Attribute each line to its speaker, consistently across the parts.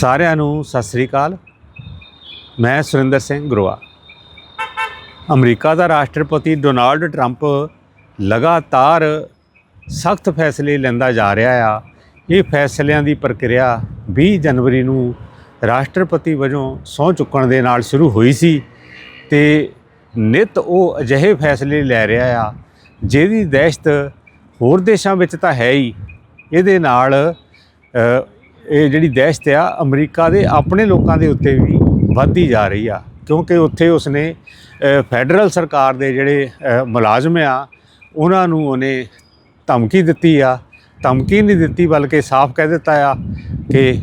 Speaker 1: ਸਾਰਿਆਂ ਨੂੰ ਸਤਿ ਸ੍ਰੀ ਅਕਾਲ। ਮੈਂ ਸੁਰਿੰਦਰ ਸਿੰਘ ਗਰੋਆ। ਅਮਰੀਕਾ ਦਾ ਰਾਸ਼ਟਰਪਤੀ ਡੋਨਾਲਡ ਟਰੰਪ ਲਗਾਤਾਰ ਸਖਤ ਫੈਸਲੇ ਲੈਂਦਾ ਜਾ ਰਿਹਾ ਆ। ਇਹ ਫੈਸਲਿਆਂ ਦੀ ਪ੍ਰਕਿਰਿਆ 20 ਜਨਵਰੀ ਨੂੰ ਰਾਸ਼ਟਰਪਤੀ ਵਜੋਂ ਸਹੁੰ ਚੁੱਕਣ ਦੇ ਨਾਲ ਸ਼ੁਰੂ ਹੋਈ ਸੀ ਤੇ ਨਿਤ ਉਹ ਅਜਿਹੇ ਫੈਸਲੇ ਲੈ ਰਿਹਾ ਆ, ਜਿਹਦੀ ਦਹਿਸ਼ਤ ਹੋਰ ਦੇਸ਼ਾਂ ਵਿੱਚ ਤਾਂ ਹੈ ਹੀ। ਇਹਦੇ ਨਾਲ ਇਹ ਜਿਹੜੀ ਦਹਿਸ਼ਤ ਆ, ਅਮਰੀਕਾ ਦੇ ਆਪਣੇ ਲੋਕਾਂ ਦੇ ਉੱਤੇ ਵੀ ਵੱਧਦੀ ਜਾ ਰਹੀ ਆ। ਕਿਉਂਕਿ ਉੱਥੇ ਉਸਨੇ ਫੈਡਰਲ ਸਰਕਾਰ ਦੇ ਜਿਹੜੇ ਮੁਲਾਜ਼ਮ ਆ, ਉਹਨਾਂ ਨੂੰ ਉਹਨੇ ਧਮਕੀ ਦਿੱਤੀ ਆ। ਧਮਕੀ ਨਹੀਂ ਦਿੱਤੀ, ਬਲਕਿ ਸਾਫ਼ ਕਹਿ ਦਿੱਤਾ ਆ ਕਿ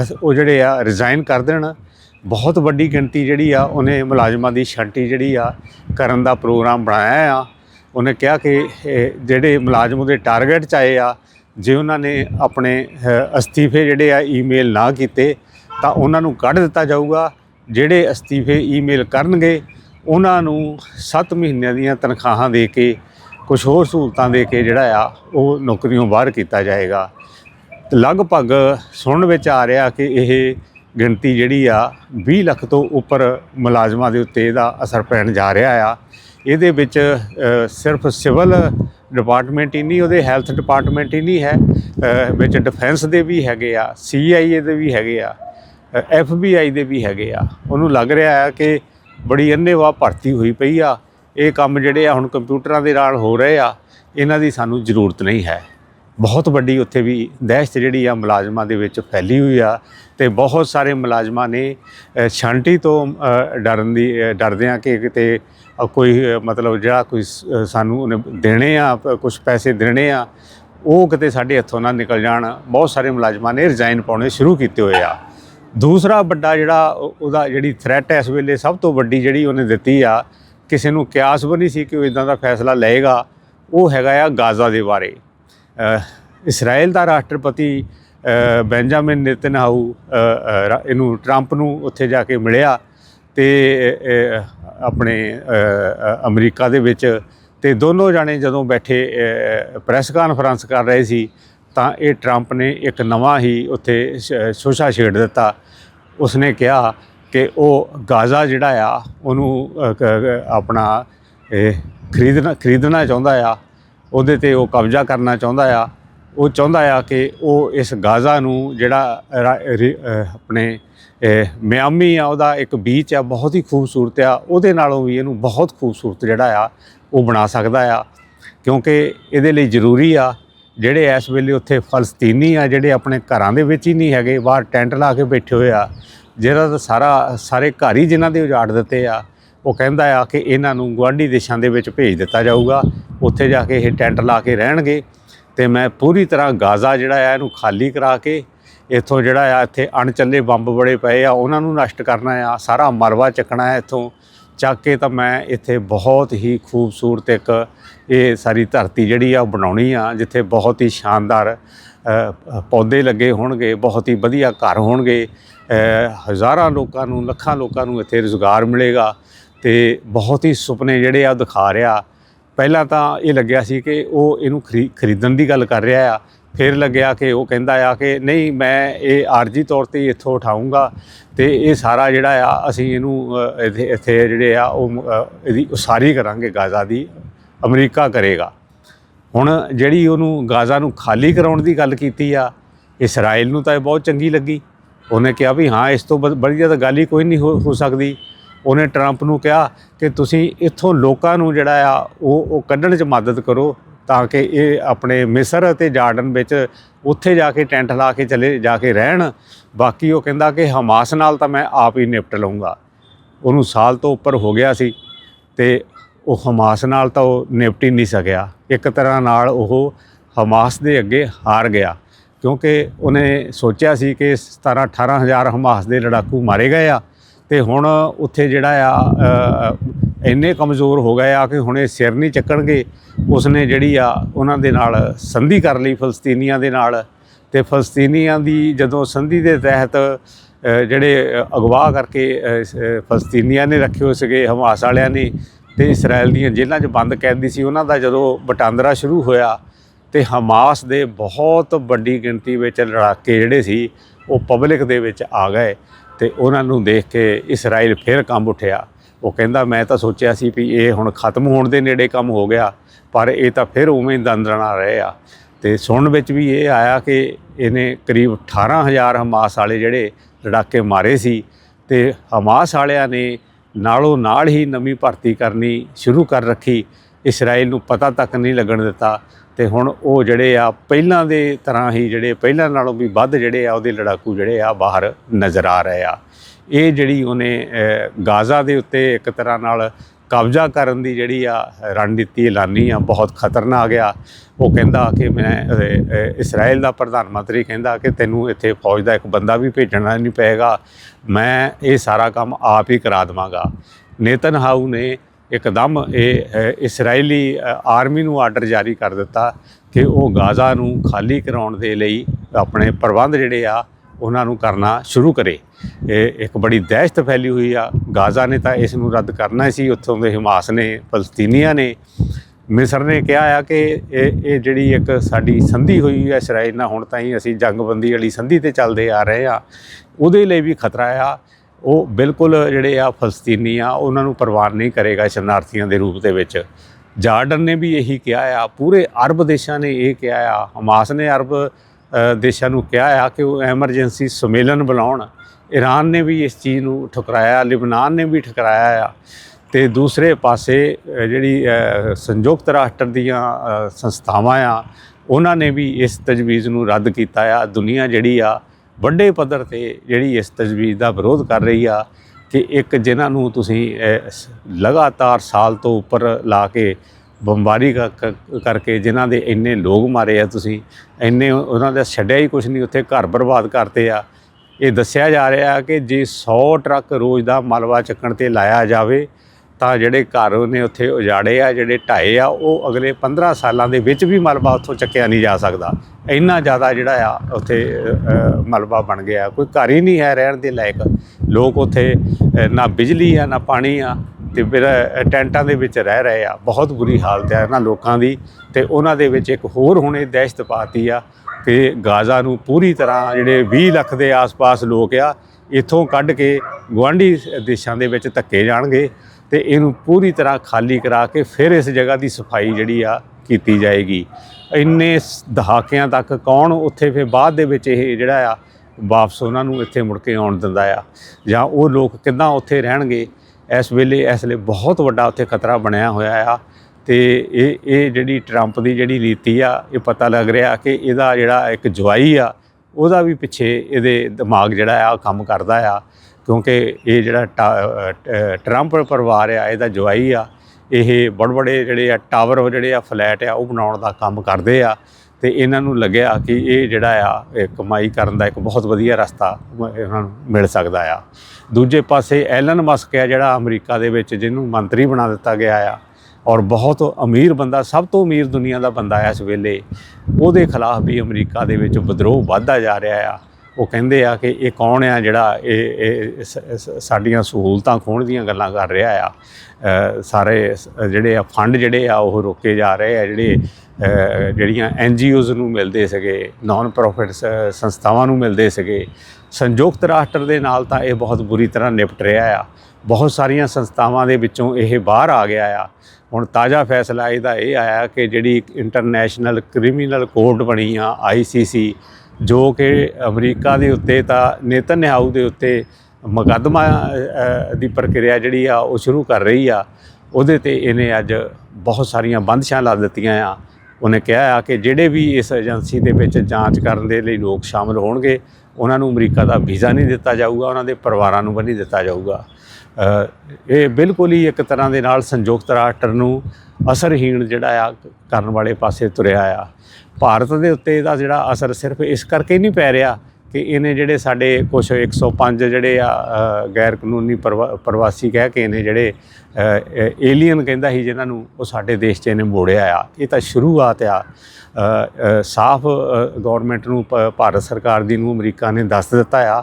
Speaker 1: ਅਸ- ਉਹ ਜਿਹੜੇ ਆ ਰਿਜ਼ਾਈਨ ਕਰ ਦੇਣ। ਬਹੁਤ ਵੱਡੀ ਗਿਣਤੀ ਜਿਹੜੀ ਆ, ਉਹਨੇ ਮੁਲਾਜ਼ਮਾਂ ਦੀ ਛੰਟੀ ਜਿਹੜੀ ਆ, ਕਰਨ ਦਾ ਪ੍ਰੋਗਰਾਮ ਬਣਾਇਆ ਆ। ਉਹਨੇ ਕਿਹਾ ਕਿ ਜਿਹੜੇ ਮੁਲਾਜ਼ਮ ਉਹਦੇ ਟਾਰਗੇਟ 'ਚ ਆਏ ਆ ਜੇ ਉਹਨਾਂ ਨੇ ਆਪਣੇ ਅਸਤੀਫੇ ਜਿਹੜੇ ਆ ਈਮੇਲ ਨਾ ਕੀਤੇ, ਤਾਂ ਉਹਨਾਂ ਨੂੰ ਕੱਢ ਦਿੱਤਾ ਜਾਊਗਾ। ਜਿਹੜੇ ਅਸਤੀਫੇ ਈਮੇਲ ਕਰਨਗੇ, ਉਹਨਾਂ ਨੂੰ 7 ਮਹੀਨਿਆਂ ਦੀਆਂ ਤਨਖਾਹਾਂ ਦੇ ਕੇ ਕੁਝ ਹੋਰ ਸਹੂਲਤਾਂ ਦੇ ਕੇ ਜਿਹੜਾ ਆ, ਉਹ ਨੌਕਰੀਆਂ ਬਾਹਰ ਕੀਤਾ ਜਾਏਗਾ। ਲਗਭਗ ਸੁਣਨ ਵਿੱਚ ਆ ਰਿਹਾ ਕਿ ਇਹ ਗਿਣਤੀ ਜਿਹੜੀ ਆ 20 ਲੱਖ ਤੋਂ ਉੱਪਰ ਮੁਲਾਜ਼ਮਾਂ ਦੇ ਉੱਤੇ ਇਹਦਾ ਅਸਰ ਪੈਣ ਜਾ ਰਿਹਾ ਆ। ਇਹਦੇ ਵਿੱਚ ਸਿਰਫ ਸਿਵਲ ਡਿਪਾਰਟਮੈਂਟ ਹੀ ਨਹੀਂ, ਉਹਦੇ ਹੈਲਥ ਡਿਪਾਰਟਮੈਂਟ ਹੀ ਨਹੀਂ ਹੈ ਵਿੱਚ ਡਿਫੈਂਸ ਦੇ ਵੀ ਹੈਗੇ ਆ ਸੀਆਈਏ ਦੇ ਵੀ ਹੈਗੇ ਆ ਐਫਬੀਆਈ ਦੇ ਵੀ ਹੈਗੇ ਆ। ਉਹਨੂੰ ਲੱਗ ਰਿਹਾ ਆ ਕਿ ਬੜੀ ਅੰਨੇਵਾਹ ਭਰਤੀ ਹੋਈ ਪਈ ਆ। ਇਹ ਕੰਮ ਜਿਹੜੇ ਆ ਹੁਣ ਕੰਪਿਊਟਰਾਂ ਦੇ ਨਾਲ ਹੋ ਰਹੇ ਆ, ਇਹਨਾਂ ਦੀ ਸਾਨੂੰ ਜ਼ਰੂਰਤ ਨਹੀਂ ਹੈ। ਬਹੁਤ ਵੱਡੀ ਉੱਥੇ ਵੀ ਦਹਿਸ਼ਤ ਜਿਹੜੀ ਆ ਮੁਲਾਜ਼ਮਾਂ ਦੇ ਵਿੱਚ ਫੈਲੀ ਹੋਈ ਆ ਤੇ ਬਹੁਤ ਸਾਰੇ ਮੁਲਾਜ਼ਮਾਂ ਨੇ ਛਾਂਟੀ ਤੋਂ ਡਰਨ ਦੀ ਡਰਦੇ ਆ ਕਿ ਕਿਤੇ ਕੋਈ ਮਤਲਬ ਜਿਹੜਾ ਕੋਈ ਸ- ਸਾਨੂੰ ਉਹਨੇ ਦੇਣੇ ਆ ਕੁਝ ਪੈਸੇ ਦੇਣੇ ਆ, ਉਹ ਕਿਤੇ ਸਾਡੇ ਹੱਥੋਂ ਨਾ ਨਿਕਲ ਜਾਣ। ਬਹੁਤ ਸਾਰੇ ਮੁਲਾਜ਼ਮਾਂ ਨੇ ਰਿਜ਼ਾਈਨ ਪਾਉਣੇ ਸ਼ੁਰੂ ਕੀਤੇ ਹੋਏ ਆ। ਦੂਸਰਾ ਵੱਡਾ ਜਿਹੜਾ ਉਹਦਾ ਜਿਹੜੀ ਥ੍ਰੈਟ ਹੈ ਇਸ ਵੇਲੇ ਸਭ ਤੋਂ ਵੱਡੀ ਜਿਹੜੀ ਉਹਨੇ ਦਿੱਤੀ ਆ, ਕਿਸੇ ਨੂੰ ਕਿਆਸ ਵੀ ਨਹੀਂ ਸੀ ਕਿ ਉਹ ਇਦਾਂ ਦਾ ਫੈਸਲਾ ਲਏਗਾ, ਉਹ ਹੈਗਾ ਆ ਗਾਜ਼ਾ ਦੇ ਬਾਰੇ। ਇਸਰਾਇਲ ਦਾ ਰਾਸ਼ਟਰਪਤੀ ਬੈਂਜਾਮਿਨ ਨੇਤਨਯਾਹੂ ਇਹਨੂੰ ਟਰੰਪ ਨੂੰ ਉੱਥੇ ਜਾ ਕੇ ਮਿਲਿਆ ਤੇ ਆਪਣੇ ਅਮਰੀਕਾ ਦੇ ਵਿੱਚ ਤੇ ਦੋਨੋਂ ਜਾਣੇ ਜਦੋਂ ਬੈਠੇ ਪ੍ਰੈਸ ਕਾਨਫਰੰਸ ਕਰ ਰਹੇ ਸੀ, ਤਾਂ ਇਹ ਟਰੰਪ ਨੇ ਇੱਕ ਨਵਾਂ ਹੀ ਉੱਥੇ ਸ਼- ਸ਼ੋਸ਼ਾ ਛੇੜ ਦਿੱਤਾ। ਉਸਨੇ ਕਿਹਾ ਕਿ ਉਹ ਗਾਜ਼ਾ ਜਿਹੜਾ ਆ, ਉਹਨੂੰ ਆਪਣਾ ਖਰੀਦਣਾ ਖਰੀਦਣਾ ਚਾਹੁੰਦਾ ਆ। ਉਹਦੇ ਤੇ ਉਹ ਕਬਜ਼ਾ ਕਰਨਾ ਚਾਹੁੰਦਾ ਆ, ਉਹ ਚਾਹੁੰਦਾ ਆ ਕਿ ਉਹ ਇਸ ਗਾਜ਼ਾ ਨੂੰ ਜਿਹੜਾ ਆਪਣੇ ਮਿਆਮੀ ਆ, ਉਹਦਾ ਇੱਕ ਬੀਚ ਆ, ਬਹੁਤ ਹੀ ਖੂਬਸੂਰਤ ਆ, ਉਹਦੇ ਨਾਲੋਂ ਵੀ ਇਹਨੂੰ ਬਹੁਤ ਖੂਬਸੂਰਤ ਜਿਹੜਾ ਆ, ਉਹ ਬਣਾ ਸਕਦਾ ਆ। ਕਿਉਂਕਿ ਇਹਦੇ ਲਈ ਜ਼ਰੂਰੀ ਆ, ਜਿਹੜੇ ਇਸ ਵੇਲੇ ਉੱਥੇ ਫਲਸਤੀਨੀ ਆ, ਜਿਹੜੇ ਆਪਣੇ ਘਰਾਂ ਦੇ ਵਿੱਚ ਹੀ ਨਹੀਂ ਹੈਗੇ, ਬਾਹਰ ਟੈਂਟ ਲਾ ਕੇ ਬੈਠੇ ਹੋਏ ਆ, ਜਿਹੜਾ ਤਾਂ ਸਾਰਾ, ਸਾਰੇ ਘਰ ਹੀ ਜਿਨ੍ਹਾਂ ਦੇ ਉਜਾੜ ਦਿੱਤੇ ਆ ਉਹ ਕਹਿੰਦਾ ਆ ਕਿ ਇਹਨਾਂ ਨੂੰ ਗੁਆਂਢੀ ਦੇਸ਼ਾਂ ਦੇ ਵਿੱਚ ਭੇਜ ਦਿੱਤਾ ਜਾਊਗਾ। ਉੱਥੇ ਜਾ ਕੇ ਇਹ ਟੈਂਟ ਲਾ ਕੇ ਰਹਿਣਗੇ ਤੇ ਮੈਂ ਪੂਰੀ ਤਰ੍ਹਾਂ ਗਾਜ਼ਾ ਜਿਹੜਾ ਆ ਇਹਨੂੰ ਖਾਲੀ ਕਰਾ ਕੇ ਇੱਥੋਂ ਜਿਹੜਾ ਆ ਇੱਥੇ ਅਣਚੱਲੇ ਬੰਬ ਬੜੇ ਪਏ ਆ, ਉਹਨਾਂ ਨੂੰ ਨਸ਼ਟ ਕਰਨਾ ਆ, ਸਾਰਾ ਮਲਵਾ ਚੱਕਣਾ ਹੈ ਇੱਥੋਂ। ਚੱਕ ਕੇ ਤਾਂ ਮੈਂ ਇੱਥੇ ਬਹੁਤ ਹੀ ਖੂਬਸੂਰਤ ਇੱਕ ਇਹ ਸਾਰੀ ਧਰਤੀ ਜਿਹੜੀ ਆ ਉਹ ਬਣਾਉਣੀ ਆ, ਜਿੱਥੇ ਬਹੁਤ ਹੀ ਸ਼ਾਨਦਾਰ ਪੌਦੇ ਲੱਗੇ ਹੋਣਗੇ, ਬਹੁਤ ਹੀ ਵਧੀਆ ਘਰ ਹੋਣਗੇ। ਹਜ਼ਾਰਾਂ ਲੋਕਾਂ ਨੂੰ, ਲੱਖਾਂ ਲੋਕਾਂ ਨੂੰ ਇੱਥੇ ਰੁਜ਼ਗਾਰ ਮਿਲੇਗਾ। ਤੇ ਬਹੁਤ ਹੀ ਸੁਪਨੇ ਜਿਹੜੇ ਆ ਉਹ ਦਿਖਾ ਰਿਹਾ। ਪਹਿਲਾਂ ਤਾਂ ਇਹ ਲੱਗਿਆ ਸੀ ਕਿ ਉਹ ਇਹਨੂੰ ਖਰੀ- ਖਰੀਦਣ ਦੀ ਗੱਲ ਕਰ ਰਿਹਾ ਆ। ਫਿਰ ਲੱਗਿਆ ਕਿ ਉਹ ਕਹਿੰਦਾ ਆ ਕਿ ਨਹੀਂ, ਮੈਂ ਇਹ ਆਰਜੀ ਤੌਰ ਤੇ ਇੱਥੋਂ ਉਠਾਊਂਗਾ ਤੇ ਇਹ ਸਾਰਾ ਜਿਹੜਾ ਆ, ਅਸੀਂ ਇਹਨੂੰ ਇੱਥੇ ਇੱਥੇ ਜਿਹੜੇ ਆ, ਉਹ ਇਹਦੀ ਉਸਾਰੀ ਕਰਾਂਗੇ, ਗਾਜ਼ਾ ਦੀ, ਅਮਰੀਕਾ ਕਰੇਗਾ। ਹੁਣ ਜਿਹੜੀ ਉਹਨੂੰ ਗਾਜ਼ਾ ਨੂੰ ਖਾਲੀ ਕਰਾਉਣ ਦੀ ਗੱਲ ਕੀਤੀ ਆ, ਇਸਰਾਇਲ ਨੂੰ ਤਾਂ ਇਹ ਬਹੁਤ ਚੰਗੀ ਲੱਗੀ। ਉਹਨੇ ਕਿਹਾ ਵੀ ਹਾਂ, ਇਸ ਤੋਂ ਵਧ- ਵਧੀਆ ਤਾਂ ਗੱਲ ਹੀ ਕੋਈ ਨਹੀਂ ਹੋ ਹੋ ਸਕਦੀ। ਉਹਨੇ ਟਰੰਪ ਨੂੰ ਕਿਹਾ ਕਿ ਤੁਸੀਂ ਇੱਥੋਂ ਲੋਕਾਂ ਨੂੰ ਜਿਹੜਾ ਆ, ਉਹ ਉਹ ਕੱਢਣ 'ਚ ਮਦਦ ਕਰੋ ਤਾਂ ਕਿ ਇਹ ਆਪਣੇ ਮਿਸਰ ਅਤੇ ਜਾਰਡਨ ਵਿੱਚ ਉੱਥੇ ਜਾ ਕੇ ਟੈਂਟ ਲਾ ਕੇ ਚਲੇ, ਜਾ ਕੇ ਰਹਿਣ। ਬਾਕੀ ਉਹ ਕਹਿੰਦਾ ਕਿ ਹਮਾਸ ਨਾਲ ਤਾਂ ਮੈਂ ਆਪ ਹੀ ਨਿਪਟ ਲਵਾਂਗਾ ਉਹਨੂੰ ਸਾਲ ਤੋਂ ਉੱਪਰ ਹੋ ਗਿਆ ਸੀ ਤੇ ਉਹ ਹਮਾਸ ਨਾਲ ਤਾਂ ਉਹ ਨਿਪਟ ਹੀ ਨਹੀਂ ਸਕਿਆ। ਇੱਕ ਤਰ੍ਹਾਂ ਨਾਲ ਉਹ ਹਮਾਸ ਦੇ ਅੱਗੇ ਹਾਰ ਗਿਆ ਕਿਉਂਕਿ ਉਹਨੇ ਸੋਚਿਆ ਸੀ ਕਿ 17 18000 ਹਮਾਸ ਦੇ ਲੜਾਕੂ ਮਾਰੇ ਗਏ ਆ। ਤੇ ਹੁਣ ਉੱਥੇ ਜਿਹੜਾ ਆ ਇੰਨੇ ਕਮਜ਼ੋਰ ਹੋ ਗਏ ਆ ਕਿ ਹੁਣ ਇਹ ਸਿਰ ਨਹੀਂ ਚੱਕਣਗੇ। ਉਸਨੇ ਜਿਹੜੀ ਆ ਉਹਨਾਂ ਦੇ ਨਾਲ ਸੰਧੀ ਕਰ ਲਈ ਫਲਸਤੀਨੀਆਂ ਦੇ ਨਾਲ। ਤੇ ਫਲਸਤੀਨੀਆਂ ਦੀ ਜਦੋਂ ਸੰਧੀ ਦੇ ਤਹਿਤ ਜਿਹੜੇ ਅਗਵਾ ਕਰਕੇ ਅ, ਫਲਸਤੀਨੀਆਂ ਨੇ ਰੱਖੇ ਹੋਏ ਸੀਗੇ ਹਮਾਸ ਵਾਲਿਆਂ ਨੇ ਤੇ ਇਸਰਾਇਲ ਦੀਆਂ ਜੇਲ੍ਹਾਂ 'ਚ ਬੰਦ ਕੈਦੀ ਸੀ ਉਹਨਾਂ ਦਾ ਜਦੋਂ ਵਟਾਂਦਰਾ ਸ਼ੁਰੂ ਹੋਇਆ ਤੇ ਹਮਾਸ ਦੇ ਬਹੁਤ ਵੱਡੀ ਗਿਣਤੀ ਵਿੱਚ ਲੜਾਕੇ ਜਿਹੜੇ ਸੀ ਉਹ ਪਬਲਿਕ ਦੇ ਵਿੱਚ ਆ ਗਏ। ਤੇ ਉਹਨਾਂ ਨੂੰ ਦੇਖ ਕੇ ਇਸਰਾਈਲ ਫਿਰ ਕੰਮ ਉੱਠਿਆ। ਉਹ ਕਹਿੰਦਾ, ਮੈਂ ਤਾਂ ਸੋਚਿਆ ਸੀ ਵੀ ਇਹ ਹੁਣ ਖਤਮ ਹੋਣ ਦੇ ਨੇੜੇ ਕੰਮ ਹੋ ਗਿਆ, ਪਰ ਇਹ ਤਾਂ ਫਿਰ ਉਵੇਂ ਹੀ ਦੰਦਣਾ ਰਹੇ ਆ। ਤੇ ਸੁਣਨ ਵਿੱਚ ਵੀ ਇਹ ਆਇਆ ਕਿ ਇਹਨੇ ਕਰੀਬ 18000 ਹਮਾਸ ਵਾਲੇ ਜਿਹੜੇ ਲੜਾਕੇ ਮਾਰੇ ਸੀ ਤੇ ਹਮਾਸ ਵਾਲਿਆਂ ਨੇ ਨਾਲੋਂ ਨਾਲ ਹੀ ਨਵੀਂ ਭਰਤੀ ਕਰਨੀ ਸ਼ੁਰੂ ਕਰ ਰੱਖੀ। ਇਸਰਾਈਲ ਨੂੰ ਪਤਾ ਤੱਕ ਨਹੀਂ ਲੱਗਣ ਦਿੱਤਾ। ਤੇ ਹੁਣ ਉਹ ਜਿਹੜੇ ਆ ਪਹਿਲਾਂ ਦੇ ਤਰ੍ਹਾਂ ਹੀ ਜਿਹੜੇ ਪਹਿਲਾਂ ਨਾਲੋਂ ਵੀ ਵੱਧ ਜਿਹੜੇ ਆ ਉਹਦੇ ਲੜਾਕੂ ਜਿਹੜੇ ਆ ਬਾਹਰ ਨਜ਼ਰ ਆ ਰਹੇ ਆ। ਇਹ ਜਿਹੜੀ ਉਹਨੇ ਗਾਜ਼ਾ ਦੇ ਉੱਤੇ ਇੱਕ ਤਰ੍ਹਾਂ ਨਾਲ ਕਬਜ਼ਾ ਕਰਨ ਦੀ ਜਿਹੜੀ ਆ ਰਣਨੀਤੀ ਐਲਾਨੀ ਆ ਬਹੁਤ ਖਤਰਨਾਕ ਆ। ਉਹ ਕਹਿੰਦਾ ਕਿ ਮੈਂ ਅ, ਇਸਰਾਈਲ ਦਾ ਪ੍ਰਧਾਨ ਮੰਤਰੀ ਕਹਿੰਦਾ ਕਿ ਤੈਨੂੰ ਇੱਥੇ ਫੌਜ ਦਾ ਇੱਕ ਬੰਦਾ ਵੀ ਭੇਜਣਾ ਨਹੀਂ ਪਏਗਾ। ਮੈਂ ਇਹ ਸਾਰਾ ਕੰਮ ਆਪ ਹੀ ਕਰਾ ਦੇਵਾਂਗਾ। ਨੇਤਨਹਾਊ ਨੇ ਇੱਕਦਮ ਇਹ ਅ, ਇਸਰਾਈਲੀ ਆਰਮੀ ਨੂੰ ਆਰਡਰ ਜਾਰੀ ਕਰ ਦਿੱਤਾ ਕਿ ਉਹ ਗਾਜ਼ਾ ਨੂੰ ਖਾਲੀ ਕਰਾਉਣ ਦੇ ਲਈ ਆਪਣੇ ਪ੍ਰਬੰਧ ਜਿਹੜੇ ਆ ਉਹਨਾਂ ਨੂੰ ਕਰਨਾ ਸ਼ੁਰੂ ਕਰੇ। ਇਹ ਇੱਕ ਬੜੀ ਦਹਿਸ਼ਤ ਫੈਲੀ ਹੋਈ ਆ। ਗਾਜ਼ਾ ਨੇ ਤਾਂ ਇਸ ਨੂੰ ਰੱਦ ਕਰਨਾ ਹੀ ਸੀ। ਉੱਥੋਂ ਦੇ ਹਮਾਸ ਨੇ ਫਲਸਤੀਨੀਆਂ ਨੇ ਮਿਸਰ ਨੇ ਕਿਹਾ ਆ ਕਿ ਇਹ ਇਹ ਜਿਹੜੀ ਇੱਕ ਸਾਡੀ ਸੰਧੀ ਹੋਈ ਹੈ ਇਸਰਾਈਲ ਨਾਲ ਹੁਣ ਤਾਂ ਹੀ ਅਸੀਂ ਜੰਗਬੰਦੀ ਵਾਲੀ ਸੰਧੀ ਤੇ ਚੱਲਦੇ ਆ ਰਹੇ ਆ। ਉਹਦੇ ਲਈ ਵੀ ਖਤਰਾ ਆ। ਉਹ ਬਿਲਕੁਲ ਜਿਹੜੇ ਆ ਫਲਸਤੀਨੀ ਆ, ਉਹਨਾਂ ਨੂੰ ਪ੍ਰਵਾਨ ਨਹੀਂ ਕਰੇਗਾ ਸ਼ਰਨਾਰਥੀਆਂ ਦੇ ਰੂਪ ਦੇ ਵਿੱਚ। ਜਾਰਡਨ ਨੇ ਵੀ ਇਹੀ ਕਿਹਾ ਆ, ਪੂਰੇ ਅਰਬ ਦੇਸ਼ਾਂ ਨੇ ਇਹ ਕਿਹਾ ਆ, ਹਮਾਸ ਨੇ ਅਰਬ ਦੇਸ਼ਾਂ ਨੂੰ ਕਿਹਾ ਆ ਕਿ ਉਹ ਐਮਰਜੈਂਸੀ ਸੰਮੇਲਨ ਬੁਲਾਉਣ ਈਰਾਨ ਨੇ ਵੀ ਇਸ ਚੀਜ਼ ਨੂੰ ਠੁਕਰਾਇਆ, ਲਿਬਨਾਨ ਨੇ ਵੀ ਠੁਕਰਾਇਆ ਆ। ਤੇ ਦੂਸਰੇ ਪਾਸੇ ਜਿਹੜੀ ਸੰਯੁਕਤ ਰਾਸ਼ਟਰ ਦੀਆਂ ਸੰਸਥਾਵਾਂ ਆ, ਉਹਨਾਂ ਨੇ ਵੀ ਇਸ ਤਜਵੀਜ਼ ਨੂੰ ਰੱਦ ਕੀਤਾ ਆ। ਦੁਨੀਆ ਜਿਹੜੀ ਆ ਵੱਡੇ ਪੱਧਰ ਤੇ ਜਿਹੜੀ ਇਸ ਤਜਵੀਜ਼ ਦਾ ਵਿਰੋਧ ਕਰ ਰਹੀ ਆ ਕਿ ਇੱਕ ਜਿਨ੍ਹਾਂ ਨੂੰ ਤੁਸੀਂ ਲਗਾਤਾਰ ਸਾਲ ਤੋਂ ਉੱਪਰ ਲਾ ਕੇ ਬੰਬਾਰੀ ਕ- ਕ- ਕਰਕੇ ਜਿਨ੍ਹਾਂ ਦੇ ਇੰਨੇ ਲੋਕ ਮਾਰੇ ਆ ਤੁਸੀਂ, ਇੰਨੇ ਉਹਨਾਂ ਦਾ ਛੱਡਿਆ ਹੀ ਕੁਝ ਨਹੀਂ, ਉੱਥੇ ਘਰ ਬਰਬਾਦ ਕਰਤੇ ਆ। ਇਹ ਦੱਸਿਆ ਜਾ ਰਿਹਾ ਕਿ ਜੇ 100 ਟਰੱਕ ਰੋਜ਼ ਦਾ ਮਲਵਾ ਚੱਕਣ ਤੇ ਲਾਇਆ ਜਾਵੇ ਤਾਂ ਜਿਹੜੇ ਘਰ ਨੇ ਉੱਥੇ ਉਜਾੜੇ ਆ, ਜਿਹੜੇ ਢਾਏ ਆ, ਉਹ ਅਗਲੇ 15 ਸਾਲਾਂ ਦੇ ਵਿੱਚ ਵੀ ਮਲਬਾ ਉੱਥੋਂ ਚੱਕਿਆ ਨਹੀਂ ਜਾ ਸਕਦਾ। ਇੰਨਾ ਜ਼ਿਆਦਾ ਜਿਹੜਾ ਆ, ਉੱਥੇ ਮਲਬਾ ਬਣ ਗਿਆ। ਕੋਈ ਘਰ ਹੀ ਨਹੀਂ ਹੈ ਰਹਿਣ ਦੇ ਲਾਇਕ। ਲੋਕ ਉੱਥੇ ਨਾ ਬਿਜਲੀ ਆ, ਨਾ ਪਾਣੀ ਆ, ਤੇ ਫਿਰ ਟੈਂਟਾਂ ਦੇ ਵਿੱਚ ਰਹਿ ਰਹੇ ਆ। ਬਹੁਤ ਬੁਰੀ ਹਾਲਤ ਹੈ ਇਹਨਾਂ ਲੋਕਾਂ ਦੀ। ਤੇ ਉਹਨਾਂ ਦੇ ਵਿੱਚ ਇੱਕ ਹੋਰ ਹੁਣੇ ਦਹਿਸ਼ਤ ਪਾਤੀ ਆ ਕਿ ਗਾਜ਼ਾ ਨੂੰ ਪੂਰੀ ਤਰ੍ਹਾਂ ਜਿਹੜੇ 20 ਲੱਖ ਦੇ ਆਸ-ਪਾਸ ਲੋਕ ਆ, ਇੱਥੋਂ ਕੱਢ ਕੇ ਗੁਆਂਢੀ ਦੇਸ਼ਾਂ ਦੇ ਵਿੱਚ ਧੱਕੇ ਜਾਣਗੇ। ਤੇ ਇਹਨੂੰ ਪੂਰੀ ਤਰ੍ਹਾਂ ਖਾਲੀ ਕਰਾ ਕੇ ਫਿਰ ਇਸ ਜਗ੍ਹਾ ਦੀ ਸਫ਼ਾਈ ਜਿਹੜੀ ਆ ਕੀਤੀ ਜਾਏਗੀ। ਇੰਨੇ ਦਹਾਕਿਆਂ ਤੱਕ ਕੌਣ ਉੱਥੇ ਫਿਰ ਬਾਅਦ ਦੇ ਵਿੱਚ ਇਹ ਜਿਹੜਾ ਆ ਵਾਪਸ ਉਹਨਾਂ ਨੂੰ ਇੱਥੇ ਮੁੜ ਕੇ ਆਉਣ ਦਿੰਦਾ ਆ? ਜਾਂ ਉਹ ਲੋਕ ਕਿੱਦਾਂ ਉੱਥੇ ਰਹਿਣਗੇ? ਇਸ ਵੇਲੇ ਇਸ ਲਈ ਬਹੁਤ ਵੱਡਾ ਉੱਥੇ ਖਤਰਾ ਬਣਿਆ ਹੋਇਆ ਆ ਤੇ ਇਹ ਇਹ ਜਿਹੜੀ ਟਰੰਪ ਦੀ ਜਿਹੜੀ ਨੀਤੀ ਆ, ਇਹ ਪਤਾ ਲੱਗ ਰਿਹਾ ਕਿ ਇਹਦਾ ਜਿਹੜਾ ਇੱਕ ਜਵਾਈ ਆ, ਉਹਦਾ ਵੀ ਪਿੱਛੇ ਇਹਦੇ ਦਿਮਾਗ ਜਿਹੜਾ ਆ ਕੰਮ ਕਰਦਾ ਆ। ਕਿਉਂਕਿ ਇਹ ਜਿਹੜਾ ਟਾ- ਟਰੰਪ ਪਰਿਵਾਰ ਆ, ਇਹਦਾ ਜਵਾਈ ਆ, ਇਹ ਬੜੇ ਬੜੇ ਜਿਹੜੇ ਆ ਟਾਵਰ ਜਿਹੜੇ ਆ, ਫਲੈਟ ਆ, ਉਹ ਬਣਾਉਣ ਦਾ ਕੰਮ ਕਰਦੇ ਆ ਤੇ ਇਹਨਾਂ ਨੂੰ ਲੱਗਿਆ ਕਿ ਇਹ ਜਿਹੜਾ ਆ ਕਮਾਈ ਕਰਨ ਦਾ ਇੱਕ ਬਹੁਤ ਵਧੀਆ ਰਸਤਾ ਇਹਨਾਂ ਨੂੰ ਮਿਲ ਸਕਦਾ ਆ। ਦੂਜੇ ਪਾਸੇ ਐਲਨ ਮਸਕ ਆ ਜਿਹੜਾ ਅਮਰੀਕਾ ਦੇ ਵਿੱਚ, ਜਿਹਨੂੰ ਮੰਤਰੀ ਬਣਾ ਦਿੱਤਾ ਗਿਆ ਆ ਔਰ ਬਹੁਤ ਅਮੀਰ ਬੰਦਾ, ਸਭ ਤੋਂ ਅਮੀਰ ਦੁਨੀਆ ਦਾ ਬੰਦਾ ਆ ਇਸ ਵੇਲੇ, ਉਹਦੇ ਖਿਲਾਫ ਵੀ ਅਮਰੀਕਾ ਦੇ ਵਿੱਚ ਵਿਦਰੋਹ ਵੱਧਦਾ ਜਾ ਰਿਹਾ ਆ। ਉਹ ਕਹਿੰਦੇ ਆ ਕਿ ਇਹ ਕੌਣ ਆ ਜਿਹੜਾ ਇਹ ਇਹ ਸ- ਸਾਡੀਆਂ ਸਹੂਲਤਾਂ ਖੋਣ ਦੀਆਂ ਗੱਲਾਂ ਕਰ ਰਿਹਾ ਆ। ਸਾਰੇ ਜਿਹੜੇ ਆ ਫੰਡ ਜਿਹੜੇ ਆ ਉਹ ਰੋਕੇ ਜਾ ਰਹੇ ਆ ਜਿਹੜੇ ਅ, ਜਿਹੜੀਆਂ ਐਨ ਨੂੰ ਮਿਲਦੇ ਸੀਗੇ ਨਾਨ ਪ੍ਰੋਫਿਟ ਸੰਸਥਾਵਾਂ ਨੂੰ ਮਿਲਦੇ ਸੀਗੇ। ਸੰਯੁਕਤ ਰਾਸ਼ਟਰ ਦੇ ਨਾਲ ਤਾਂ ਇਹ ਬਹੁਤ ਬੁਰੀ ਤਰ੍ਹਾਂ ਨਿਪਟ ਰਿਹਾ ਆ। ਬਹੁਤ ਸਾਰੀਆਂ ਸੰਸਥਾਵਾਂ ਦੇ ਵਿੱਚੋਂ ਇਹ ਬਾਹਰ ਆ ਗਿਆ ਆ। ਹੁਣ ਤਾਜ਼ਾ ਫੈਸਲਾ ਇਹਦਾ ਇਹ ਆਇਆ ਕਿ ਜਿਹੜੀ ਇੰਟਰਨੈਸ਼ਨਲ ਕ੍ਰਿਮੀਨਲ ਕੋਰਟ ਬਣੀ ਆ ਆਈਸੀਸੀ ਜੋ ਕਿ ਅਮਰੀਕਾ ਦੇ ਉੱਤੇ ਤਾਂ ਨੇਤਨਯਾਹੂ ਦੇ ਉੱਤੇ ਮੁਕੱਦਮਾ ਦੀ ਪ੍ਰਕਿਰਿਆ ਜਿਹੜੀ ਆ, ਉਹ ਸ਼ੁਰੂ ਕਰ ਰਹੀ ਆ। ਉਹਦੇ ਤੇ ਇਹਨੇ ਅੱਜ ਬਹੁਤ ਸਾਰੀਆਂ ਬੰਦਸ਼ਾਂ ਲਾ ਦਿੱਤੀਆਂ ਆ। ਉਹਨੇ ਕਿਹਾ ਆ ਕਿ ਜਿਹੜੇ ਵੀ ਇਸ ਏਜੰਸੀ ਦੇ ਵਿੱਚ ਜਾਂਚ ਕਰਨ ਦੇ ਲਈ ਲੋਕ ਸ਼ਾਮਲ ਹੋਣਗੇ, ਉਹਨਾਂ ਨੂੰ ਅਮਰੀਕਾ ਦਾ ਵੀਜ਼ਾ ਨਹੀਂ ਦਿੱਤਾ ਜਾਊਗਾ, ਉਹਨਾਂ ਦੇ ਪਰਿਵਾਰਾਂ ਨੂੰ ਵੀ ਨਹੀਂ ਦਿੱਤਾ ਜਾਊਗਾ। ਇਹ ਬਿਲਕੁਲ ਹੀ ਇੱਕ ਤਰ੍ਹਾਂ ਦੇ ਨਾਲ ਸੰਯੁਕਤ ਰਾਸ਼ਟਰ ਨੂੰ ਅਸਰਹੀਣ ਜਿਹੜਾ ਆ ਕਰਨ ਵਾਲੇ ਪਾਸੇ ਤੁਰਿਆ ਆ। ਭਾਰਤ ਦੇ ਉੱਤੇ ਇਹਦਾ ਜਿਹੜਾ ਅਸਰ ਸਿਰਫ ਇਸ ਕਰਕੇ ਨਹੀਂ ਪੈ ਰਿਹਾ ਕਿ ਇਹਨੇ ਜਿਹੜੇ ਸਾਡੇ ਕੁਝ 105 ਜਿਹੜੇ ਆ ਗੈਰ ਕਾਨੂੰਨੀ ਪ੍ਰਵਾ- ਪ੍ਰਵਾਸੀ ਕਹਿ ਕੇ ਨੇ ਜਿਹੜੇ ਏਲੀਅਨ ਕਹਿੰਦਾ ਸੀ ਜਿਨ੍ਹਾਂ ਨੂੰ ਉਹ ਸਾਡੇ ਦੇਸ਼ 'ਚ ਇਹਨੇ ਮੋੜਿਆ ਆ। ਇਹ ਤਾਂ ਸ਼ੁਰੂਆਤ ਆ। ਸਾਫ਼ ਗਵਰਨਮੈਂਟ ਨੂੰ ਪ- ਭਾਰਤ ਸਰਕਾਰ ਦੀ ਨੂੰ ਅਮਰੀਕਾ ਨੇ ਦੱਸ ਦਿੱਤਾ ਆ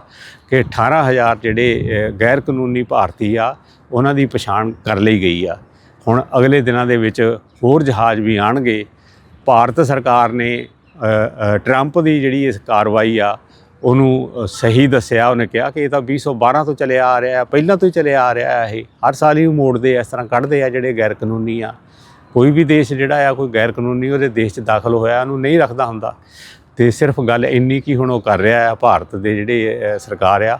Speaker 1: ਕਿ 18000 ਜਿਹੜੇ ਗੈਰ ਕਾਨੂੰਨੀ ਭਾਰਤੀ ਆ, ਉਹਨਾਂ ਦੀ ਪਛਾਣ ਕਰ ਲਈ ਗਈ ਆ। ਹੁਣ ਅਗਲੇ ਦਿਨਾਂ ਦੇ ਵਿੱਚ ਹੋਰ ਜਹਾਜ਼ ਵੀ ਆਣਗੇ। ਭਾਰਤ ਸਰਕਾਰ ਨੇ ਟਰੰਪ ਦੀ ਜਿਹੜੀ ਇਸ ਕਾਰਵਾਈ ਆ ਉਹਨੂੰ ਸਹੀ ਦੱਸਿਆ, ਉਹਨੇ ਕਿਹਾ ਕਿ ਇਹ ਤਾਂ 2012 ਤੋਂ ਚੱਲਿਆ ਆ ਰਿਹਾ, ਪਹਿਲਾਂ ਤੋਂ ਹੀ ਚੱਲਿਆ ਆ ਰਿਹਾ ਇਹ। ਹਰ ਸਾਲ ਹੀ ਉਹ ਮੋੜਦੇ ਇਸ ਤਰ੍ਹਾਂ ਕੱਢਦੇ ਆ ਜਿਹੜੇ ਗੈਰ ਕਾਨੂੰਨੀ ਆ। ਕੋਈ ਵੀ ਦੇਸ਼ ਜਿਹੜਾ ਆ, ਕੋਈ ਗੈਰ ਕਾਨੂੰਨੀ ਉਹਦੇ ਦੇਸ਼ 'ਚ ਦਾਖਲ ਹੋਇਆ, ਉਹਨੂੰ ਨਹੀਂ ਰੱਖਦਾ ਹੁੰਦਾ। ਤੇ ਸਿਰਫ ਗੱਲ ਇੰਨੀ ਕੀ ਹੁਣ ਉਹ ਕਰ ਰਿਹਾ ਆ, ਭਾਰਤ ਦੇ ਜਿਹੜੇ ਸਰਕਾਰ ਆ,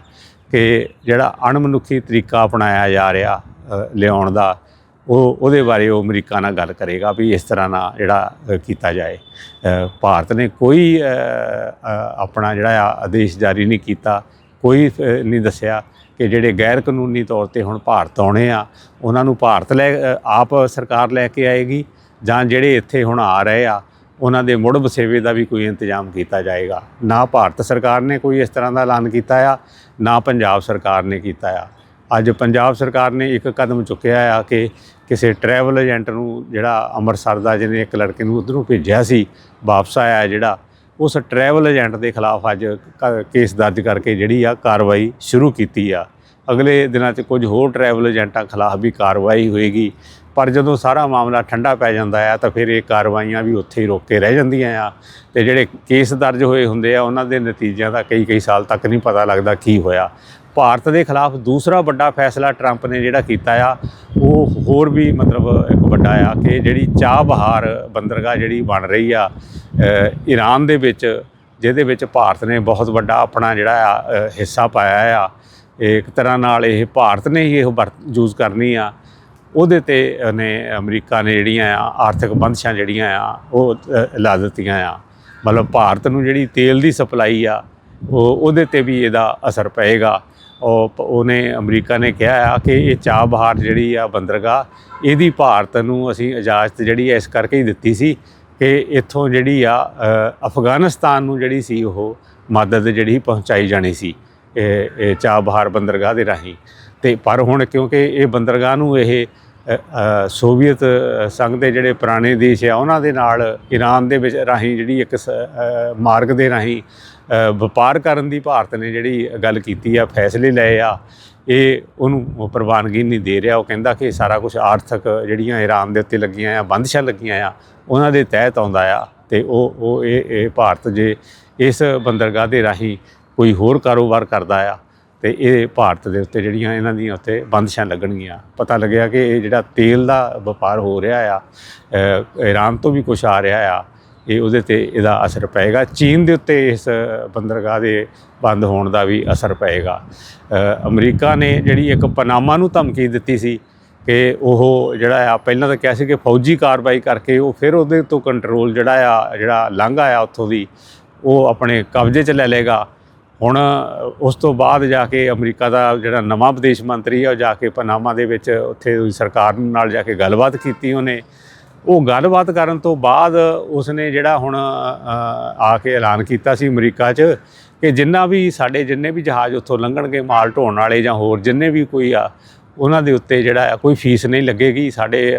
Speaker 1: ਕਿ ਜਿਹੜਾ ਅਣਮਨੁੱਖੀ ਤਰੀਕਾ ਅਪਣਾਇਆ ਜਾ ਰਿਹਾ ਲਿਆਉਣ ਦਾ। ਉਹ ਉਹਦੇ ਬਾਰੇ ਉਹ ਅਮਰੀਕਾ ਨਾਲ ਗੱਲ ਕਰੇਗਾ ਵੀ ਇਸ ਤਰ੍ਹਾਂ ਨਾਲ ਜਿਹੜਾ ਕੀਤਾ ਜਾਏ। ਭਾਰਤ ਨੇ ਕੋਈ ਆਪਣਾ ਜਿਹੜਾ ਆ ਆਦੇਸ਼ ਜਾਰੀ ਨਹੀਂ ਕੀਤਾ। ਕੋਈ ਅ, ਨਹੀਂ ਦੱਸਿਆ ਕਿ ਜਿਹੜੇ ਗੈਰ ਕਾਨੂੰਨੀ ਤੌਰ ਤੇ ਹੁਣ ਭਾਰਤ ਆਉਣੇ ਆ ਉਹਨਾਂ ਨੂੰ ਭਾਰਤ ਲੈ ਆਪ ਸਰਕਾਰ ਲੈ ਕੇ ਆਏਗੀ ਜਾਂ ਜਿਹੜੇ ਇੱਥੇ ਹੁਣ ਆ ਰਹੇ ਆ ਉਹਨਾਂ ਦੇ ਮੁੜ ਵਸੇਵੇ ਦਾ ਵੀ ਕੋਈ ਇੰਤਜ਼ਾਮ ਕੀਤਾ ਜਾਏਗਾ। ਨਾ ਭਾਰਤ ਸਰਕਾਰ ਨੇ ਕੋਈ ਇਸ ਤਰ੍ਹਾਂ ਦਾ ਐਲਾਨ ਕੀਤਾ ਆ ਨਾ ਪੰਜਾਬ ਸਰਕਾਰ ਨੇ ਕੀਤਾ ਆ। ਅੱਜ ਪੰਜਾਬ ਸਰਕਾਰ ਨੇ ਇੱਕ ਕਦਮ ਚੁੱਕਿਆ ਆ ਕਿ ਕਿਸੇ ਟਰੈਵਲ ਏਜੰਟ ਨੂੰ ਜਿਹੜਾ ਅੰਮ੍ਰਿਤਸਰ ਦਾ ਜਿਹਨੇ ਇੱਕ ਲੜਕੇ ਨੂੰ ਉਧਰੋਂ ਭੇਜਿਆ ਸੀ, ਵਾਪਸ ਆਇਆ ਜਿਹੜਾ, ਉਸ ਟਰੈਵਲ ਏਜੰਟ ਦੇ ਖਿਲਾਫ ਅੱਜ ਕ- ਕੇਸ ਦਰਜ ਕਰਕੇ ਜਿਹੜੀ ਆ ਕਾਰਵਾਈ ਸ਼ੁਰੂ ਕੀਤੀ ਆ। ਅਗਲੇ ਦਿਨਾਂ 'ਚ ਕੁਝ ਹੋਰ ਟਰੈਵਲ ਏਜੰਟਾਂ ਖਿਲਾਫ ਵੀ ਕਾਰਵਾਈ ਹੋਏਗੀ, ਪਰ ਜਦੋਂ ਸਾਰਾ ਮਾਮਲਾ ਠੰਡਾ ਪੈ ਜਾਂਦਾ ਆ ਤਾਂ ਫਿਰ ਇਹ ਕਾਰਵਾਈਆਂ ਵੀ ਉੱਥੇ ਹੀ ਰੋਕ ਕੇ ਰਹਿ ਜਾਂਦੀਆਂ ਆ। ਤੇ ਜਿਹੜੇ ਕੇਸ ਦਰਜ ਹੋਏ ਹੁੰਦੇ ਆ, ਉਹਨਾਂ ਦੇ ਨਤੀਜਿਆਂ ਦਾ ਕਈ ਕਈ ਸਾਲ ਤੱਕ ਨਹੀਂ ਪਤਾ ਲੱਗਦਾ ਕੀ ਹੋਇਆ। ਭਾਰਤ ਦੇ ਖਿਲਾਫ ਦੂਸਰਾ ਵੱਡਾ ਫੈਸਲਾ ਟਰੰਪ ਨੇ ਜਿਹੜਾ ਕੀਤਾ ਆ, ਉਹ ਹੋਰ ਵੀ ਮਤਲਬ ਇੱਕ ਵੱਡਾ ਆ ਕਿ ਜਿਹੜੀ ਚਾਹ ਬਹਾਰ ਬੰਦਰਗਾਹ ਜਿਹੜੀ ਬਣ ਰਹੀ ਆ ਈਰਾਨ ਦੇ ਵਿੱਚ, ਜਿਹਦੇ ਵਿੱਚ ਭਾਰਤ ਨੇ ਬਹੁਤ ਵੱਡਾ ਆਪਣਾ ਜਿਹੜਾ ਆ ਹਿੱਸਾ ਪਾਇਆ ਆ। ਇੱਕ ਤਰ੍ਹਾਂ ਨਾਲ ਇਹ ਭਾਰਤ ਨੇ ਹੀ ਇਹ ਵਰਤ ਯੂਜ਼ ਕਰਨੀ ਆ। ਉਹਦੇ ਤੇ ਨੇ ਅਮਰੀਕਾ ਨੇ ਜਿਹੜੀਆਂ ਆ, ਆਰਥਿਕ ਬੰਦਸ਼ਾਂ ਜਿਹੜੀਆਂ ਆ, ਉਹ ਲਾ ਦਿੱਤੀਆਂ ਆ। ਮਤਲਬ ਭਾਰਤ ਨੂੰ ਜਿਹੜੀ ਤੇਲ ਦੀ ਸਪਲਾਈ ਆ, ਉਹ ਉਹਦੇ ਤੇ ਵੀ ਇਹਦਾ ਅਸਰ ਪਏਗਾ। ਉਹ ਉਹਨੇ ਅਮਰੀਕਾ ਨੇ ਕਿਹਾ ਆ ਕਿ ਇਹ ਚਾਹ ਬਹਾਰ ਜਿਹੜੀ ਆ ਬੰਦਰਗਾਹ, ਇਹਦੀ ਭਾਰਤ ਨੂੰ ਅਸੀਂ ਇਜਾਜ਼ਤ ਜਿਹੜੀ ਆ ਇਸ ਕਰਕੇ ਹੀ ਦਿੱਤੀ ਸੀ ਕਿ ਇੱਥੋਂ ਜਿਹੜੀ ਆ ਅਫਗਾਨਿਸਤਾਨ ਨੂੰ ਜਿਹੜੀ ਸੀ ਉਹ ਮਦਦ ਜਿਹੜੀ ਪਹੁੰਚਾਈ ਜਾਣੀ ਸੀ, ਇਹ ਇਹ ਚਾਹ ਬਹਾਰ ਬੰਦਰਗਾਹ ਦੇ ਰਾਹੀਂ। ਤੇ ਪਰ ਹੁਣ ਕਿਉਂਕਿ ਇਹ ਬੰਦਰਗਾਹ ਨੂੰ ਇਹ ਸੋਵੀਅਤ ਸੰਘ ਦੇ ਜਿਹੜੇ ਪੁਰਾਣੇ ਦੇਸ਼ ਆ, ਉਹਨਾਂ ਦੇ ਨਾਲ ਈਰਾਨ ਦੇ ਵਿੱਚ ਰਾਹੀਂ ਜਿਹੜੀ ਇੱਕ ਸ- ਮਾਰਗ ਦੇ ਰਾਹੀਂ ਵਪਾਰ ਕਰਨ ਦੀ ਭਾਰਤ ਨੇ ਜਿਹੜੀ ਗੱਲ ਕੀਤੀ ਆ, ਫੈਸਲੇ ਲਏ ਆ, ਇਹ ਉਹਨੂੰ ਪ੍ਰਵਾਨਗੀ ਨਹੀਂ ਦੇ ਰਿਹਾ। ਉਹ ਕਹਿੰਦਾ ਕਿ ਸਾਰਾ ਕੁਝ ਆਰਥਿਕ ਜਿਹੜੀਆਂ ਈਰਾਨ ਦੇ ਉੱਤੇ ਲੱਗੀਆਂ ਆ, ਬੰਦਸ਼ਾਂ ਲੱਗੀਆਂ ਆ, ਉਹਨਾਂ ਦੇ ਤਹਿਤ ਆਉਂਦਾ ਆ ਤੇ ਉਹ ਉਹ ਇਹ ਇਹ ਭਾਰਤ ਜੇ ਇਸ ਬੰਦਰਗਾਹ ਦੇ ਰਾਹੀਂ ਕੋਈ ਹੋਰ ਕਾਰੋਬਾਰ ਕਰਦਾ ਆ ਤੇ ਇਹ ਭਾਰਤ ਦੇ ਉੱਤੇ ਜਿਹੜੀਆਂ ਇਹਨਾਂ ਦੀਆਂ ਉੱਤੇ ਬੰਦਸ਼ਾਂ ਲੱਗਣਗੀਆਂ। ਪਤਾ ਲੱਗਿਆ ਕਿ ਇਹ ਜਿਹੜਾ ਤੇਲ ਦਾ ਵਪਾਰ ਹੋ ਰਿਹਾ ਆ ਈਰਾਨ ਤੋਂ ਵੀ ਕੁਝ ਆ ਰਿਹਾ ਆ ਇਹ ਉਹਦੇ ਤੇ ਇਹਦਾ ਅਸਰ ਪਏਗਾ। ਚੀਨ ਦੇ ਉੱਤੇ ਇਸ ਬੰਦਰਗਾਹ ਦੇ ਬੰਦ ਹੋਣ ਦਾ ਵੀ ਅਸਰ ਪਏਗਾ। ਅਮਰੀਕਾ ਨੇ ਜਿਹੜੀ ਇੱਕ ਪਨਾਮਾ ਨੂੰ ਧਮਕੀ ਦਿੱਤੀ ਸੀ ਕਿ ਉਹ ਜਿਹੜਾ ਆ, ਪਹਿਲਾਂ ਤਾਂ ਕਿਹਾ ਸੀ ਕਿ ਫੌਜੀ ਕਾਰਵਾਈ ਕਰਕੇ ਉਹ ਫਿਰ ਉਹਦੇ ਤੋਂ ਕੰਟਰੋਲ ਜਿਹੜਾ ਆ, ਜਿਹੜਾ ਲਾਂਘਾ ਆ ਉੱਥੋਂ ਦੀ, ਉਹ ਆਪਣੇ ਕਬਜ਼ੇ 'ਚ ਲੈ ਲੇਗਾ ਹੁਣ ਉਸ ਤੋਂ ਬਾਅਦ ਜਾ ਕੇ ਅਮਰੀਕਾ ਦਾ ਜਿਹੜਾ ਨਵਾਂ ਵਿਦੇਸ਼ ਮੰਤਰੀ ਆ, ਉਹ ਜਾ ਕੇ ਪਨਾਮਾ ਦੇ ਵਿੱਚ ਉੱਥੇ ਸਰਕਾਰ ਨਾਲ ਜਾ ਕੇ ਗੱਲਬਾਤ ਕੀਤੀ ਉਹਨੇ। ਉਹ ਗੱਲਬਾਤ ਕਰਨ ਤੋਂ ਬਾਅਦ ਉਸਨੇ ਜਿਹੜਾ ਹੁਣ ਆ ਕੇ ਐਲਾਨ ਕੀਤਾ ਸੀ ਅਮਰੀਕਾ 'ਚ ਕਿ ਜਿੰਨਾ ਵੀ ਸਾਡੇ ਜਿੰਨੇ ਵੀ ਜਹਾਜ਼ ਉੱਥੋਂ ਲੰਘਣਗੇ ਮਾਲ ਢੋਣ ਵਾਲੇ ਜਾਂ ਹੋਰ ਜਿੰਨੇ ਵੀ ਕੋਈ ਆ, ਉਹਨਾਂ ਦੇ ਉੱਤੇ ਜਿਹੜਾ ਆ ਕੋਈ ਫੀਸ ਨਹੀਂ ਲੱਗੇਗੀ, ਸਾਡੇ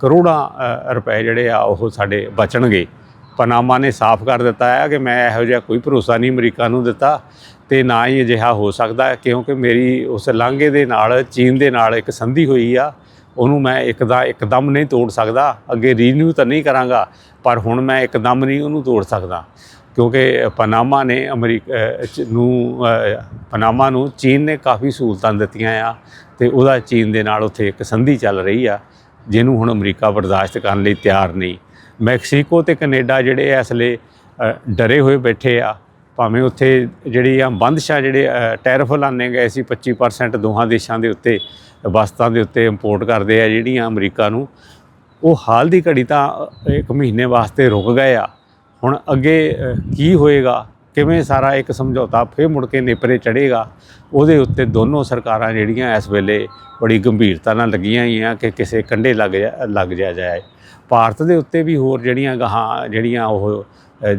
Speaker 1: ਕਰੋੜਾਂ ਰੁਪਏ ਜਿਹੜੇ ਆ ਉਹ ਸਾਡੇ ਬਚਣਗੇ। ਪਨਾਮਾ ਨੇ ਸਾਫ਼ ਕਰ ਦਿੱਤਾ ਹੈ ਕਿ ਮੈਂ ਇਹੋ ਜਿਹਾ ਕੋਈ ਭਰੋਸਾ ਨਹੀਂ ਅਮਰੀਕਾ ਨੂੰ ਦਿੱਤਾ ਤੇ ਨਾ ਹੀ ਅਜਿਹਾ ਹੋ ਸਕਦਾ ਕਿਉਂਕਿ ਮੇਰੀ ਉਸ ਲਾਂਘੇ ਦੇ ਨਾਲ, ਚੀਨ ਦੇ ਨਾਲ ਇੱਕ ਸੰਧੀ ਹੋਈ ਆ। ਉਹਨੂੰ ਮੈਂ ਇੱਕਦਾ ਇੱਕਦਮ ਨਹੀਂ ਤੋੜ ਸਕਦਾ, ਅੱਗੇ ਰੀਨਿਊ ਤਾਂ ਨਹੀਂ ਕਰਾਂਗਾ, ਪਰ ਹੁਣ ਮੈਂ ਇੱਕਦਮ ਨਹੀਂ ਉਹਨੂੰ ਤੋੜ ਸਕਦਾ। ਕਿਉਂਕਿ ਪਨਾਮਾ ਨੇ ਅਮਰੀਕਾ ਨੂੰ ਪਨਾਮਾ ਨੂੰ ਚੀਨ ਨੇ ਕਾਫੀ ਸਹੂਲਤਾਂ ਦਿੱਤੀਆਂ ਆ, ਤੇ ਉਹਦਾ ਚੀਨ ਦੇ ਨਾਲ ਉੱਥੇ ਇੱਕ ਸੰਧੀ ਚੱਲ ਰਹੀ ਆ, ਜਿਹਨੂੰ ਹੁਣ ਅਮਰੀਕਾ ਬਰਦਾਸ਼ਤ ਕਰਨ ਲਈ ਤਿਆਰ ਨਹੀਂ। ਮੈਕਸੀਕੋ ਤੇ ਕੈਨੇਡਾ ਜਿਹੜੇ ਇਸ ਲਈ ਡਰੇ ਹੋਏ ਬੈਠੇ ਆ ਭਾਵੇਂ ਉੱਥੇ ਜਿਹੜੀ ਆ ਬੰਦਸ਼ਾ ਜਿਹੜੇ ਟੈਰਫ ਟੈਰਿਫ ਲਾਣੇ ਗਏ ਸੀ 25% ਦੋਹਾਂ ਦੇਸ਼ਾਂ ਦੇ ਉੱਤੇ, ਵਸਤਾਂ ਦੇ ਉੱਤੇ ਇੰਪੋਰਟ ਕਰਦੇ ਆ ਜਿਹੜੀਆਂ ਅਮਰੀਕਾ ਨੂੰ, ਉਹ ਹਾਲ ਦੀ ਘੜੀ ਤਾਂ ਇੱਕ ਮਹੀਨੇ ਵਾਸਤੇ ਰੁਕ ਗਏ ਆ। ਹੁਣ ਅੱਗੇ ਕੀ ਹੋਏਗਾ, ਕਿਵੇਂ ਸਾਰਾ ਇੱਕ ਸਮਝੌਤਾ ਫੇਰ ਮੁੜ ਕੇ ਨੇਪਰੇ ਚੜੇਗਾ ਉਹਦੇ ਉੱਤੇ ਦੋਨੋਂ ਸਰਕਾਰਾਂ ਜਿਹੜੀਆਂ ਇਸ ਵੇਲੇ ਬੜੀ ਗੰਭੀਰਤਾ ਨਾਲ ਲੱਗੀਆਂ ਹੋਈਆਂ ਕਿ ਕਿਸੇ ਕੰਢੇ ਲੱਗ ਜਾ ਲੱਗ ਜਾ ਜਾਏ। ਭਾਰਤ ਦੇ ਉੱਤੇ ਵੀ ਹੋਰ ਜਿਹੜੀਆਂ ਗਾਹਾਂ, ਜਿਹੜੀਆਂ ਉਹ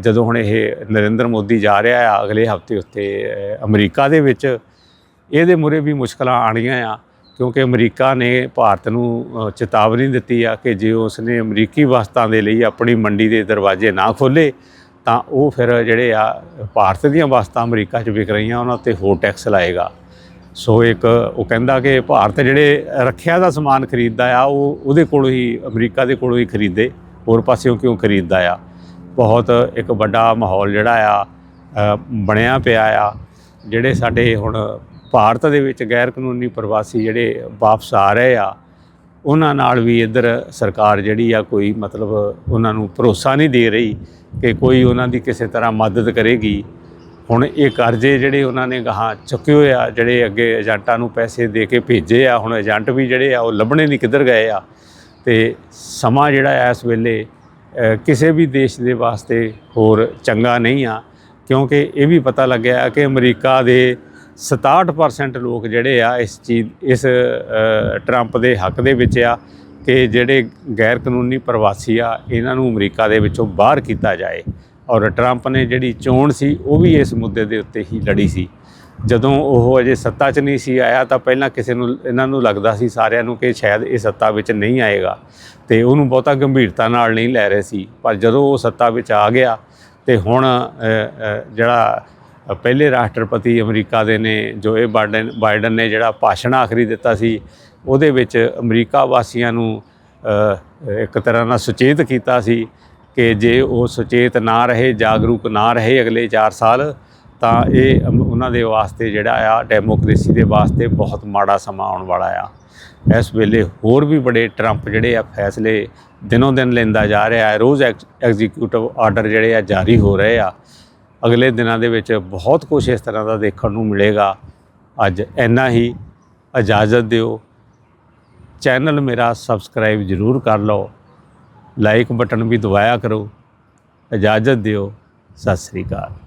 Speaker 1: ਜਦੋਂ ਹੁਣ ਇਹ ਨਰਿੰਦਰ ਮੋਦੀ ਜਾ ਰਿਹਾ ਆ, ਅਗਲੇ ਹਫ਼ਤੇ ਉੱਤੇ ਅਮਰੀਕਾ ਦੇ ਵਿੱਚ, ਇਹਦੇ ਮੁਰੇ ਵੀ ਮੁਸ਼ਕਲਾਂ ਆਣੀਆਂ ਆ, ਕਿਉਂਕਿ ਅਮਰੀਕਾ ਨੇ ਭਾਰਤ ਨੂੰ ਚੇਤਾਵਨੀ ਦਿੱਤੀ ਆ ਕਿ ਜੇ ਉਸਨੇ ਅਮਰੀਕੀ ਵਸਤਾਂ ਦੇ ਲਈ ਆਪਣੀ ਮੰਡੀ ਦੇ ਦਰਵਾਜ਼ੇ ਨਾ ਖੋਲੇ ਤਾਂ ਉਹ ਫਿਰ ਜਿਹੜੇ ਆ, ਭਾਰਤ ਦੀਆਂ ਵਸਤਾਂ ਅਮਰੀਕਾ 'ਚ ਵਿਕ ਰਹੀਆਂ, ਉਹਨਾਂ ਤੇ ਹੋਰ ਟੈਕਸ ਲਾਏਗਾ। ਸੋ ਇੱਕ ਉਹ ਕਹਿੰਦਾ ਕਿ ਭਾਰਤ ਜਿਹੜੇ ਰੱਖਿਆ ਦਾ ਸਮਾਨ ਖਰੀਦਦਾ ਆ, ਉਹ ਉਹਦੇ ਕੋਲੋਂ ਹੀ, ਅਮਰੀਕਾ ਦੇ ਕੋਲੋਂ ਹੀ ਖਰੀਦੇ, ਹੋਰ ਪਾਸਿਓਂ ਕਿਉਂ ਖਰੀਦਦਾ ਆ? ਬਹੁਤ ਇੱਕ ਵੱਡਾ ਮਾਹੌਲ ਜਿਹੜਾ ਆ ਬਣਿਆ ਪਿਆ ਆ, ਜਿਹੜੇ ਸਾਡੇ ਹੁਣ ਭਾਰਤ ਦੇ ਵਿੱਚ ਗੈਰ ਕਾਨੂੰਨੀ ਪ੍ਰਵਾਸੀ ਜਿਹੜੇ ਵਾਪਸ ਆ ਰਹੇ ਆ, ਉਹਨਾਂ ਨਾਲ ਵੀ ਇੱਧਰ ਸਰਕਾਰ ਜਿਹੜੀ ਆ ਕੋਈ ਮਤਲਬ ਉਹਨਾਂ ਨੂੰ ਭਰੋਸਾ ਨਹੀਂ ਦੇ ਰਹੀ ਕਿ ਕੋਈ ਉਹਨਾਂ ਦੀ ਕਿਸੇ ਤਰ੍ਹਾਂ ਮਦਦ ਕਰੇਗੀ। ਹੁਣ ਇਹ ਕਰਜ਼ੇ ਜਿਹੜੇ ਉਹਨਾਂ ਨੇ ਗਾਹਾਂ ਚੁੱਕੇ ਹੋਏ ਆ, ਜਿਹੜੇ ਅੱਗੇ ਏਜੰਟਾਂ ਨੂੰ ਪੈਸੇ ਦੇ ਕੇ ਭੇਜੇ ਆ, ਹੁਣ ਏਜੰਟ ਵੀ ਜਿਹੜੇ ਆ ਉਹ ਲੱਭਣੇ ਨਹੀਂ ਕਿੱਧਰ ਗਏ ਆ। ਤੇ ਸਮਾਂ ਜਿਹੜਾ ਆ ਇਸ ਵੇਲੇ ਕਿਸੇ ਵੀ ਦੇਸ਼ ਦੇ ਵਾਸਤੇ ਹੋਰ ਚੰਗਾ ਨਹੀਂ ਆ, ਕਿਉਂਕਿ ਇਹ ਵੀ ਪਤਾ ਲੱਗਿਆ ਕਿ ਅਮਰੀਕਾ ਦੇ 67% ਲੋਕ ਜਿਹੜੇ ਆ ਇਸ ਚੀਜ਼, ਇਸ ਟਰੰਪ ਦੇ ਹੱਕ ਦੇ ਵਿੱਚ ਆ ਕਿ ਜਿਹੜੇ ਗੈਰ ਕਾਨੂੰਨੀ ਪ੍ਰਵਾਸੀ ਆ, ਇਹਨਾਂ ਨੂੰ ਅਮਰੀਕਾ ਦੇ ਵਿੱਚੋਂ ਬਾਹਰ ਕੀਤਾ ਜਾਏ। ਔਰ ਟਰੰਪ ਨੇ ਜਿਹੜੀ ਚੋਣ ਸੀ, ਉਹ ਵੀ ਇਸ ਮੁੱਦੇ ਦੇ ਉੱਤੇ ਹੀ ਲੜੀ ਸੀ। ਜਦੋਂ ਉਹ ਅਜੇ ਸੱਤਾ 'ਚ ਨਹੀਂ ਸੀ ਆਇਆ ਤਾਂ ਪਹਿਲਾਂ ਕਿਸੇ ਨੂੰ, ਇਹਨਾਂ ਨੂੰ ਲੱਗਦਾ ਸੀ ਸਾਰਿਆਂ ਨੂੰ ਕਿ ਸ਼ਾਇਦ ਇਹ ਸੱਤਾ ਵਿੱਚ ਨਹੀਂ ਆਏਗਾ। ਤੇ ਉਹਨੂੰ ਬਹੁਤਾ ਗੰਭੀਰਤਾ ਨਾਲ ਨਹੀਂ ਲੈ ਰਹੇ ਸੀ। ਪਰ ਜਦੋਂ ਉਹ ਸੱਤਾ ਵਿੱਚ ਆ ਗਿਆ ਤੇ ਹੁਣ ਜਿਹੜਾ ਪਹਿਲੇ ਰਾਸ਼ਟਰਪਤੀ ਅਮਰੀਕਾ ਦੇ ਨੇ, ਜੋ ਇਹ ਬਾਈਡਨ ਬਾਈਡਨ ਨੇ ਜਿਹੜਾ ਭਾਸ਼ਣ ਆਖਰੀ ਦਿੱਤਾ ਸੀ, ਉਹਦੇ ਵਿੱਚ ਅਮਰੀਕਾ ਵਾਸੀਆਂ ਨੂੰ ਇੱਕ ਤਰ੍ਹਾਂ ਨਾਲ ਸੁਚੇਤ ਕੀਤਾ ਸੀ ਕਿ ਜੇ ਉਹ ਸੁਚੇਤ ਨਾ ਰਹੇ, ਜਾਗਰੂਕ ਨਾ ਰਹੇ ਅਗਲੇ 4 ਸਾਲ ਤਾਂ ਇਹ ਉਹਨਾਂ ਦੇ ਵਾਸਤੇ ਜਿਹੜਾ ਆ, ਡੈਮੋਕ੍ਰੇਸੀ ਦੇ ਵਾਸਤੇ ਬਹੁਤ ਮਾੜਾ ਸਮਾਂ ਆਉਣ ਵਾਲਾ ਆ। ਇਸ ਵੇਲੇ ਹੋਰ ਵੀ ਬੜੇ ਟਰੰਪ ਜਿਹੜੇ ਆ, ਫੈਸਲੇ ਦਿਨੋਂ ਦਿਨ ਲੈਂਦਾ ਜਾ ਰਿਹਾ ਹੈ। ਰੋਜ਼ ਐਗਜ਼ੀਕਿਊਟਿਵ ਆਰਡਰ ਜਿਹੜੇ ਆ, ਜਾਰੀ ਹੋ ਰਹੇ ਆ। ਅਗਲੇ ਦਿਨਾਂ ਦੇ ਵਿੱਚ ਬਹੁਤ ਕੁਝ ਇਸ ਤਰ੍ਹਾਂ ਦਾ ਦੇਖਣ ਨੂੰ ਮਿਲੇਗਾ। ਅੱਜ ਇੰਨਾ ਹੀ। ਇਜਾਜ਼ਤ ਦਿਓ। ਚੈਨਲ ਮੇਰਾ ਸਬਸਕ੍ਰਾਈਬ ਜ਼ਰੂਰ ਕਰ ਲਓ। ਲਾਈਕ ਬਟਨ ਵੀ ਦਬਾਇਆ ਕਰੋ। ਇਜਾਜ਼ਤ ਦਿਓ। ਸਤਿ ਸ੍ਰੀ ਅਕਾਲ।